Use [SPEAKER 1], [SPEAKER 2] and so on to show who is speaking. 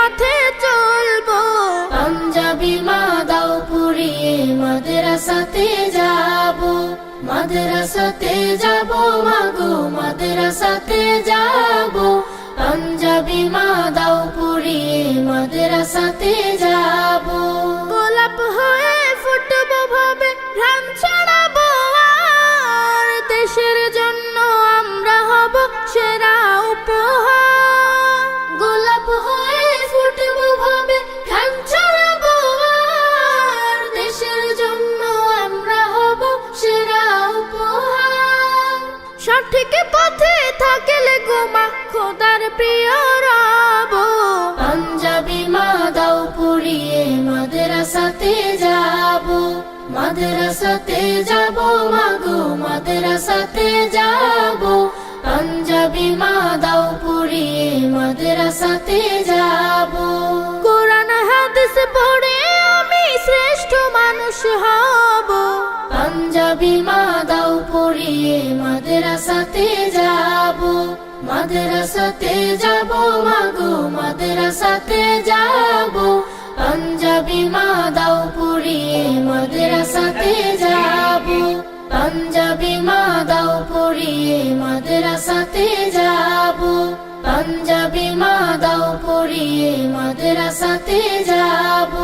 [SPEAKER 1] পথে চলবো। পাঞ্জাবি মা দাও পুরিয়ে মাদ্রাসাতে যাব। মাদ্রাসাতে যাব মাগো, মাদ্রাসাতে যাব। পাঞ্জাবি মা দাও পুরিয়ে মাদ্রাসাতে যাব। গোলাপ হয়ে ফুটবো ভাবে ভ্রাম ছড়াবো আর দেশের জন্য আমরা হব সেরা মাদ্রাসাতে যাব মাদ্রাসাতে যাব মাগো মাদ্রাসাতে যাব। পাঞ্জাবি মা দাও পুরিয়ে মাদ্রাসাতে যাব। কোরআন হাদিস পড়ে আমি শ্রেষ্ঠ মানুষ হব। পাঞ্জাবি মা দাও মাদ্রাসাতে যাব মাদ্রাসাতে যাব মাগো মাদ্রাসাতে যাব। পাঞ্জাবি মা দাও পড়িয়ে মাদ্রাসাতে যাব। পাঞ্জাবি মা দাও পড়িয়ে মাদ্রাসাতে যাব। পাঞ্জাবি মা দাও পড়িয়ে মাদ্রাসাতে যাব।